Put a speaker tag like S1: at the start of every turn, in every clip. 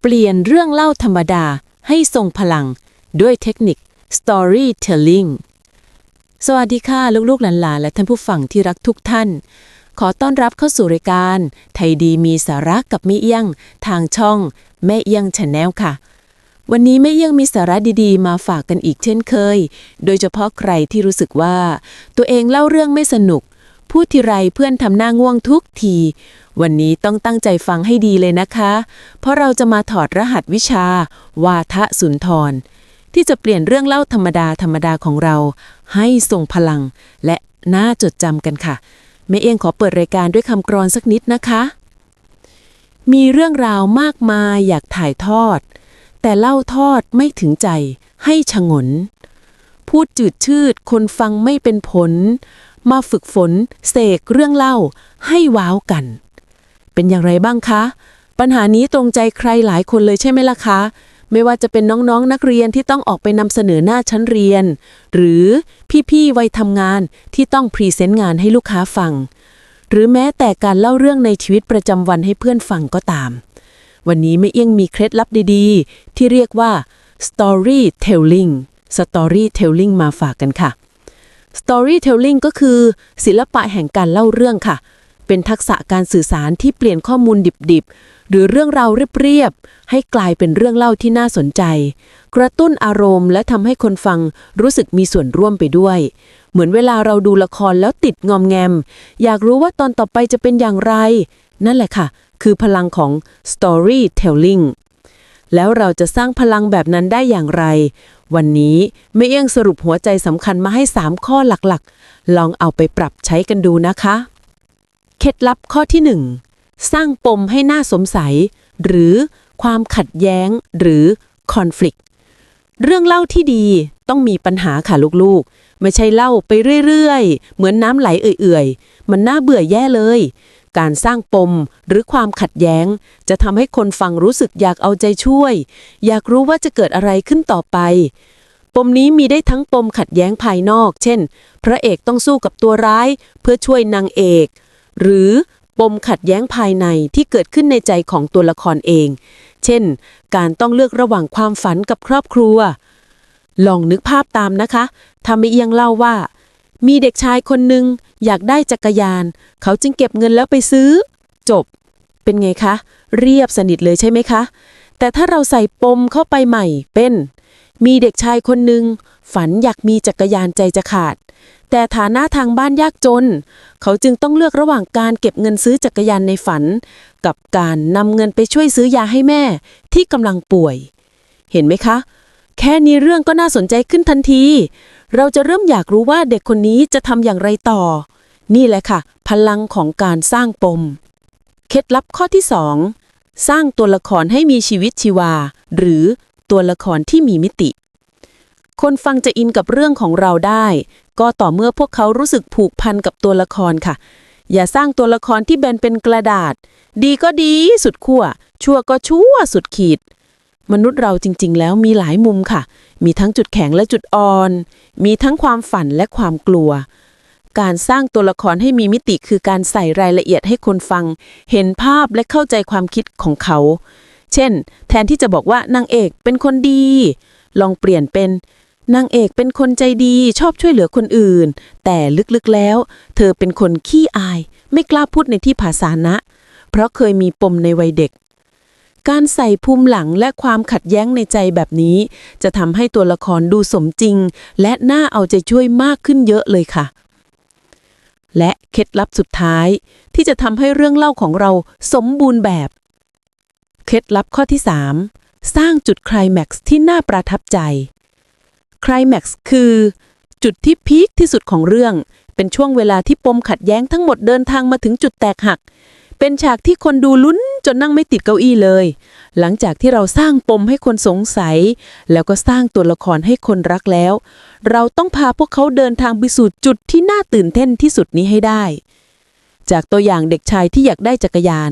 S1: เปลี่ยนเรื่องเล่าธรรมดาให้ทรงพลังด้วยเทคนิค storytelling สวัสดีค่ะ ลูกๆ หลานๆ และท่านผู้ฟังที่รักทุกท่าน ขอต้อนรับเข้าสู่รายการ ไทยดีมีสาระกับแม่เอี้ยง ทางช่อง แม่เอี้ยงชาแนลค่ะ วันนี้แม่เอี้ยงมีสาระดีๆ มาฝากกันอีกเช่นเคย โดยเฉพาะใครที่รู้สึกว่า ตัวเองเล่าเรื่องไม่สนุก พูดทีไรเพื่อนทำหน้าง่วงทุกที วันนี้ต้องตั้งใจฟังให้ดีเลยนะคะ เพราะเราจะมาถอดรหัสวิชา วาทะสุนทร ที่จะเปลี่ยนเรื่องเล่าธรรมดาธรรมดาของเรา ให้ทรงพลัง และน่าจดจำกันค่ะแม่เองขอเปิดรายการด้วยคำกรอนสักนิดนะคะ มีเรื่องราวมากมายอยากถ่ายทอด แต่เล่าทอดไม่ถึงใจให้ชงน พูดจืดชืดคนฟังไม่เป็นผล มาฝึกฝน เสกเรื่องเล่า ให้ว้าวกัน เป็นอย่างไรบ้างคะ ปัญหานี้ตรงใจใครหลายคนเลยใช่ไหมล่ะคะ ไม่ว่าจะเป็นน้องๆนนักเรียนที่ต้องออกไปนำเสนอหน้าชั้นเรียน หรือพี่ๆวัยทำงานที่ต้องพรีเซนต์งานให้ลูกค้าฟัง หรือแม้แต่การเล่าเรื่องในชีวิตประจำวันให้เพื่อนฟังก็ตาม วันนี้ไม่เอี้ยงมีเคล็ดลับดีๆ ที่เรียกว่า storytelling storytelling มาฝากกันค่ะ storytelling ก็คือศิลปะแห่งการเล่าเรื่องค่ะ เป็นทักษะการสื่อสารที่เปลี่ยนข้อมูลดิบๆ หรือเรื่องราวเรียบๆ ให้กลายเป็นเรื่องเล่าที่น่าสนใจ กระตุ้นอารมณ์และทำให้คนฟังรู้สึกมีส่วนร่วมไปด้วย เหมือนเวลาเราดูละครแล้วติดงอมแงม อยากรู้ว่าตอนต่อไปจะเป็นอย่างไร นั่นแหละค่ะ คือพลังของ storytelling แล้วเราจะสร้างพลังแบบนั้นได้อย่างไร วันนี้ไม่เอี้ยงสรุปหัวใจสำคัญมาให้ 3 ข้อหลักๆ ลองเอาไปปรับใช้กันดูนะคะ เคล็ดลับข้อที่ 1 สร้างปมให้น่าสงสัย หรือความขัดแย้งหรือ conflict เรื่องเล่าที่ดีต้องมีปัญหาค่ะลูกๆ ไม่ใช่เล่าไปเรื่อยๆ เหมือนน้ำไหลเอื่อยๆ มันน่าเบื่อแย่เลย การสร้างปมหรือความขัดแย้ง จะทำให้คนฟังรู้สึกอยากเอาใจช่วย อยากรู้ว่าจะเกิดอะไรขึ้นต่อไป ปมนี้มีได้ทั้งปมขัดแย้งภายนอก เช่น พระเอกต้องสู้กับตัวร้าย เพื่อช่วยนางเอก หรือปมขัดแย้งภายในที่เกิดขึ้นในใจของตัวละครเอง เช่น การต้องเลือกระหว่างความฝันกับครอบครัว ลองนึกภาพตามนะคะทำไม่เอียงเล่าว่า มีเด็กชายคนหนึ่งอยากได้จักรยาน เขาจึงเก็บเงินแล้วไปซื้อ จบ เป็นไงคะ เรียบสนิทเลยใช่ไหมคะ แต่ถ้าเราใส่ปมเข้าไปใหม่เป็น มีเด็กชายคนหนึ่งฝันอยากมีจักรยานใจจะขาด แต่ฐานะทางบ้านยากจน เขาจึงต้องเลือกระหว่างการเก็บเงินซื้อจักรยานในฝัน กับการนำเงินไปช่วยซื้อยาให้แม่ ที่กำลังป่วย เห็นไหมคะ แค่นี้เรื่องก็น่าสนใจขึ้นทันที เราจะเริ่มอยากรู้ว่าเด็กคนนี้จะทำอย่างไรต่อ นี่แหละค่ะ พลังของการสร้างปม เคล็ดลับข้อที่ 2 สร้างตัวละครให้มีชีวิตชีวา หรือตัวละครที่มีมิติ คนฟังจะอินกับเรื่องของเราได้ ก็ต่อเมื่อพวกเขารู้สึกผูกพันกับตัวละครค่ะ อย่าสร้างตัวละครที่แบนเป็นกระดาษ ดีก็ดีสุดขั้วชั่วก็ชั่วสุดขีด มนุษย์เราจริง ๆ แล้วมีหลายมุมค่ะ มีทั้งจุดแข็งและจุดอ่อน มีทั้งความฝันและความกลัว การสร้างตัวละครให้มีมิติคือการใส่รายละเอียดให้คนฟัง เห็นภาพและเข้าใจความคิดของเขา เช่น แทนที่จะบอกว่านางเอกเป็นคนดี ลองเปลี่ยนเป็นนางเอกเป็นคนใจดีชอบช่วยเหลือคนอื่น แต่ลึกๆแล้ว เธอเป็นคนขี้อาย ไม่กล้าพูดในที่ภาษานะ เพราะเคยมีปมในวัยเด็ก การใส่ภูมิหลังและความขัดแย้งในใจแบบนี้ จะทำให้ตัวละครดูสมจริง และน่าเอาใจช่วยมากขึ้นเยอะเลยค่ะ และเคล็ดลับสุดท้าย ที่จะทำให้เรื่องเล่าของเราสมบูรณ์แบบ เคล็ดลับข้อที่ 3 สร้างจุดไคลแม็กซ์ที่น่าประทับใจไคลแม็กซ์คือจุดที่พีคที่สุดของเรื่อง เป็นช่วงเวลาที่ปมขัดแย้งทั้งหมดเดินทางมาถึงจุดแตกหัก เป็นฉากที่คนดูลุ้นจนนั่งไม่ติดเก้าอี้เลย หลังจากที่เราสร้างปมให้คนสงสัย แล้วก็สร้างตัวละครให้คนรักแล้ว เราต้องพาพวกเขาเดินทางไปสู่จุดที่น่าตื่นเต้นที่สุดนี้ให้ได้ จากตัวอย่างเด็กชายที่อยากได้จักรยาน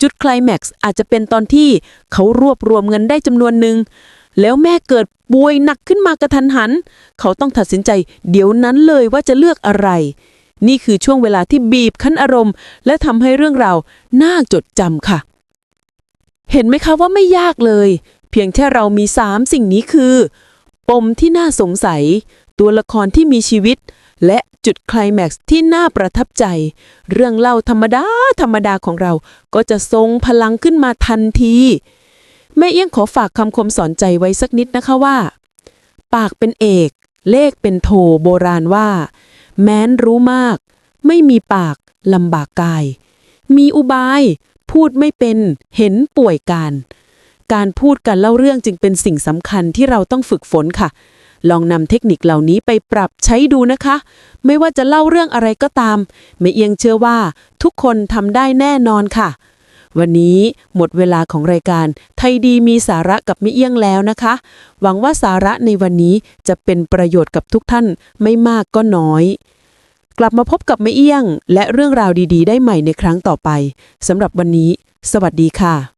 S1: จุดคลแม็กซ์อาจจะเป็นตอนที่เขารวบรวมเงินได้จำนวนหนึ่งแล้วแม่เกิดป่วยหนักขึ้นมากระทันหัน เขาต้องตัดสินใจเดี๋ยวนั้นเลยว่าจะเลือกอะไร นี่คือช่วงเวลาที่บีบคั้นอารมณ์ และทำให้เรื่องราวน่าจดจำค่ะ เห็นไหมคะว่าไม่ยากเลย เพียงแค่เรามีสามสิ่งนี้คือ ปมที่น่าสงสัย ตัวละครที่มีชีวิต และจุดคลแม็กซ์ที่น่าประทับใจ เรื่องเล่าธรรมดา ธรรมดาของเราก็จะทรงพลังขึ้นมาทันที แม่เอี้ยงขอฝากคำคมสอนใจไว้สักนิดนะคะว่า ปากเป็นเอก เลขเป็นโทโบราณว่า แม้นรู้มาก ไม่มีปากลำบากกาย มีอุบาย พูดไม่เป็นเห็นป่วยการ การพูดการเล่าเรื่องจึงเป็นสิ่งสำคัญที่เราต้องฝึกฝนค่ะ ลองนำเทคนิคเหล่านี้ไปปรับใช้ดูนะคะ ไม่ว่าจะเล่าเรื่องอะไรก็ตามแม่เอียงเชื่อว่าทุกคนทำได้แน่นอนค่ะ วันนี้หมดเวลาของรายการ ไทยดีมีสาระกับมิเอี้ยงแล้วนะคะ หวังว่าสาระในวันนี้จะเป็นประโยชน์กับทุกท่านไม่มากก็น้อย กลับมาพบกับมิเอี้ยง และเรื่องราวดีๆ ได้ใหม่ในครั้งต่อไปสำหรับวันนี้ สวัสดีค่ะ